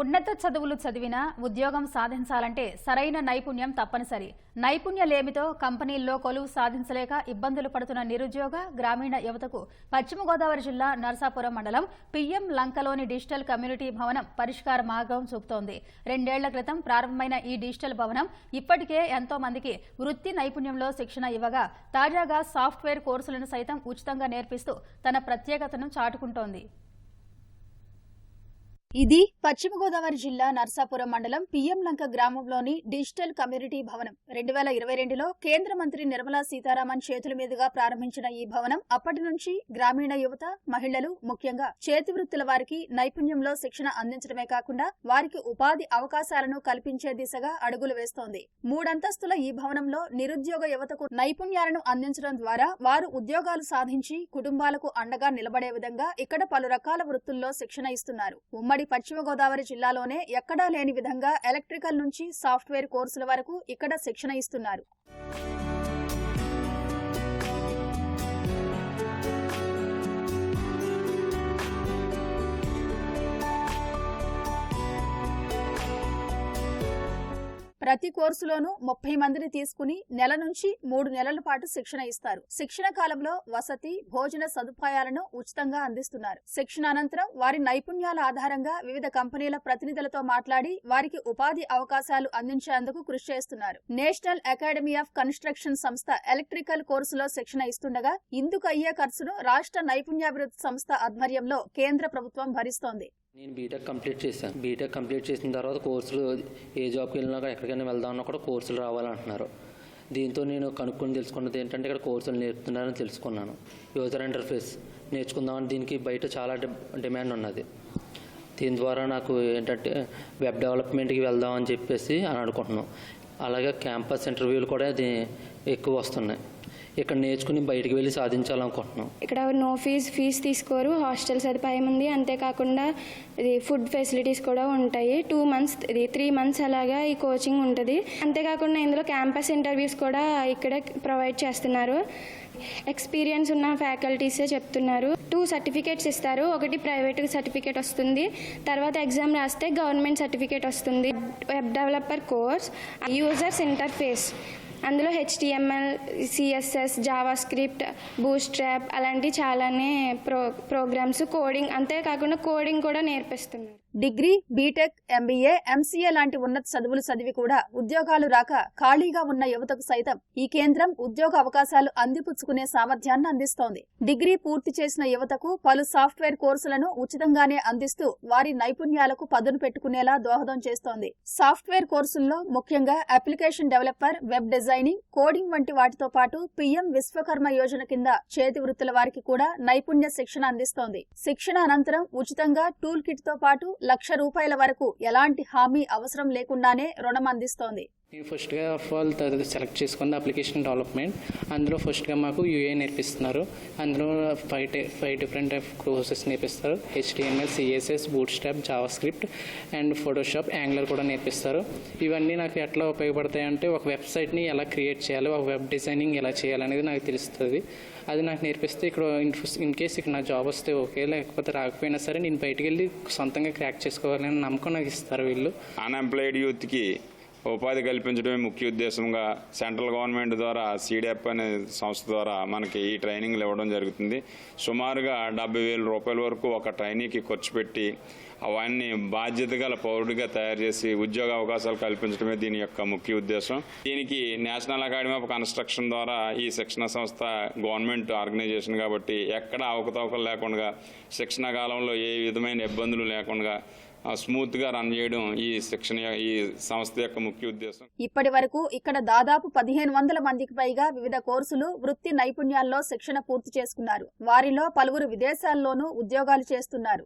ఉన్నత చదువులు చదివినా ఉద్యోగం సాధించాలంటే సరైన నైపుణ్యం తప్పనిసరి. నైపుణ్యలేమితో కంపెనీల్లో కొలువు సాధించలేక ఇబ్బందులు పడుతున్న నిరుద్యోగ గ్రామీణ యువతకు పశ్చిమ గోదావరి జిల్లా నర్సాపురం మండలం పిఎం లంకలోని డిజిటల్ కమ్యూనిటీ భవనం పరిష్కార మార్గం చూపుతోంది. రెండేళ్ళ క్రితం ప్రారంభమైన ఈ డిజిటల్ భవనం ఇప్పటికే ఎంతో మందికి వృత్తి నైపుణ్యంలో శిక్షణ ఇవ్వగా తాజాగా సాఫ్ట్వేర్ కోర్సులను సైతం ఉచితంగా నేర్పిస్తూ తన ప్రత్యేకతను చాటుకుంటోంది. ఇది పశ్చిమ గోదావరి జిల్లా నర్సాపురం మండలం పిఎం లంక గ్రామంలోని డిజిటల్ కమ్యూనిటీ భవనం. రెండు వేల ఇరవై రెండులో కేంద్ర మంత్రి నిర్మలా సీతారామన్ చేతుల మీదుగా ప్రారంభించిన ఈ భవనం అప్పటి నుంచి గ్రామీణ యువత మహిళలు ముఖ్యంగా చేతి వృత్తుల వారికి నైపుణ్యంలో శిక్షణ అందించడమే కాకుండా వారికి ఉపాధి అవకాశాలను కల్పించే దిశగా అడుగులు వేస్తోంది. మూడంతస్తుల ఈ భవనంలో నిరుద్యోగ యువతకు నైపుణ్యాలను అందించడం ద్వారా వారు ఉద్యోగాలు సాధించి కుటుంబాలకు అండగా నిలబడే విధంగా ఇక్కడ పలు రకాల వృత్తుల్లో శిక్షణ ఇస్తున్నారు. ఉమ్మడి పశ్చిమ గోదావరి జిల్లాలోనే ఎక్కడా లేని విధంగా ఎలక్ట్రికల్ నుంచి సాఫ్ట్వేర్ కోర్సుల వరకు ఇక్కడ శిక్షణ ఇస్తున్నారు. ప్రతి కోర్సులోనూ ముప్పై మందిని తీసుకుని నెల నుంచి మూడు నెలల పాటు శిక్షణ ఇస్తారు. శిక్షణ కాలంలో వసతి భోజన సదుపాయాలను ఉచితంగా అందిస్తున్నారు. శిక్షణ అనంతరం వారి నైపుణ్యాల ఆధారంగా వివిధ కంపెనీల ప్రతినిధులతో మాట్లాడి వారికి ఉపాధి అవకాశాలు అందించేందుకు కృషి చేస్తున్నారు. నేషనల్ అకాడమీ ఆఫ్ కన్స్ట్రక్షన్ సంస్థ ఎలక్ట్రికల్ కోర్సులో శిక్షణ ఇస్తుండగా ఇందుకు అయ్యే ఖర్చును రాష్ట్ర నైపుణ్యాభివృద్ధి సంస్థ ఆధ్వర్యంలో కేంద్ర ప్రభుత్వం భరిస్తోంది. నేను బీటెక్ కంప్లీట్ చేశాను. బీటెక్ కంప్లీట్ చేసిన తర్వాత కోర్సులు ఏ జాబ్కి వెళ్ళినా ఎక్కడికైనా వెళ్దామన్నా కూడా కోర్సులు రావాలంటున్నారు. దీంతో నేను కనుక్కొని తెలుసుకున్నది ఏంటంటే ఇక్కడ కోర్సులు నేర్పుతున్నారని తెలుసుకున్నాను. యూజర్ ఇంటర్ఫేస్ నేర్చుకుందామని దీనికి బయట చాలా డి- డిమాండ్ ఉన్నది. దీని ద్వారా నాకు ఏంటంటే వెబ్ డెవలప్మెంట్కి వెళ్దామని చెప్పేసి అని అనుకుంటున్నాం అలాగే క్యాంపస్ ఇంటర్వ్యూలు కూడా ఇది ఎక్కువ వస్తున్నాయి. ఇక్కడ నేర్చుకుని బయటికి వెళ్ళి సాధించాలనుకుంటున్నాం. ఇక్కడ నో ఫీజ్ ఫీజ్ తీసుకోరు హాస్టల్ సదుపాయం ఉంది. అంతేకాకుండా ఇది ఫుడ్ ఫెసిలిటీస్ కూడా ఉంటాయి. టూ మంత్స్ ఇది త్రీ మంత్స్ అలాగా ఈ కోచింగ్ ఉంటుంది. అంతేకాకుండా ఇందులో క్యాంపస్ ఇంటర్వ్యూస్ కూడా ఇక్కడే ప్రొవైడ్ చేస్తున్నారు. ఎక్స్పీరియన్స్ ఉన్న ఫ్యాకల్టీసే చెప్తున్నారు. టూ సర్టిఫికేట్స్ ఇస్తారు. ఒకటి ప్రైవేట్ సర్టిఫికేట్ వస్తుంది. తర్వాత ఎగ్జామ్ రాస్తే గవర్నమెంట్ సర్టిఫికేట్ వస్తుంది. Web developer course users interface అందులో HTML CSS JavaScript Bootstrap అలాంటి చాలానే ప్రో ప్రోగ్రామ్స్ కోడింగ్ అంతేకాకుండా కోడింగ్ కూడా నేర్పిస్తున్నారు. డిగ్రీ బీటెక్ ఎంబీఏ ఎంసీఏ లాంటి ఉన్నత చదువులు చదివి కూడా ఉద్యోగాలు రాక ఖాళీగా ఉన్న యువతకు సైతం ఈ కేంద్రం ఉద్యోగ అవకాశాలు అందిపుచ్చుకునే సామర్థ్యాన్ని అందిస్తోంది. డిగ్రీ పూర్తి చేసిన యువతకు పలు సాఫ్ట్వేర్ కోర్సులను ఉచితంగానే అందిస్తూ వారి నైపుణ్యాలకు పదును పెట్టుకునేలా దోహదం చేస్తోంది. సాఫ్ట్వేర్ కోర్సుల్లో ముఖ్యంగా application developer web designing coding వంటి వాటితో పాటు పీఎం విశ్వకర్మ యోజన కింద చేతి వృత్తుల వారికి కూడా నైపుణ్య శిక్షణ అందిస్తోంది. శిక్షణ అనంతరం ఉచితంగా టూల్ కిట్తో పాటు లక్ష రూపాయల వరకు ఎలాంటి హామీ అవసరం లేకుండానే రుణం అందిస్తోంది. నేను ఫస్ట్గా ఆఫ్ ఆల్ సెలెక్ట్ చేసుకుంది అప్లికేషన్ డెవలప్మెంట్ అందులో ఫస్ట్గా మాకు యూఏ నేర్పిస్తున్నారు. అందులో five five different type courses నేర్పిస్తారు. HTML CSS Bootstrap JavaScript and Photoshop Angular కూడా నేర్పిస్తారు. ఇవన్నీ నాకు ఎట్లా ఉపయోగపడతాయి అంటే ఒక వెబ్సైట్ని ఎలా క్రియేట్ చేయాలి ఒక వెబ్ డిజైనింగ్ ఎలా చేయాలనేది నాకు తెలుస్తుంది. అది నాకు నేర్పిస్తే ఇక్కడ ఇన్ కేస్ ఇక్కడ నా జాబ్ వస్తే ఓకే లేకపోతే రాకపోయినా సరే నేను బయటికి వెళ్ళి సొంతంగా క్రాక్ చేసుకోవాలని నమ్మకం నాకు ఇస్తారు వీళ్ళు. అన్ఎంప్లాయిడ్ యూత్కి ఉపాధి కల్పించడమే ముఖ్య ఉద్దేశంగా సెంట్రల్ గవర్నమెంట్ ద్వారా సీడెప్ అనే సంస్థ ద్వారా మనకి ఈ ట్రైనింగ్లు ఇవ్వడం జరుగుతుంది. సుమారుగా డెబ్బై వేల రూపాయల వరకు ఒక ట్రైనీకి ఖర్చు పెట్టి అవన్నీ బాధ్యత గల పౌరుడిగా తయారు చేసి ఉద్యోగ అవకాశాలు కల్పించడమే దీని యొక్క ముఖ్య ఉద్దేశం. దీనికి నేషనల్ అకాడమీ ఆఫ్ కన్స్ట్రక్షన్ ద్వారా ఈ శిక్షణ సంస్థ గవర్నమెంట్ ఆర్గనైజేషన్ కాబట్టి ఎక్కడ అవకతవకలు లేకుండా శిక్షణ కాలంలో ఏ విధమైన ఇబ్బందులు లేకుండా స్మూత్గా రన్ చేయడం ఈ శిక్షణ ఈ సంస్థ యొక్క ముఖ్య ఉద్దేశం. ఇప్పటి వరకు ఇక్కడ దాదాపు పదిహేను వందల మందికి పైగా వివిధ కోర్సులు వృత్తి నైపుణ్యాల్లో శిక్షణ పూర్తి చేసుకున్నారు. వారిలో పలువురు విదేశాల్లోనూ ఉద్యోగాలు చేస్తున్నారు.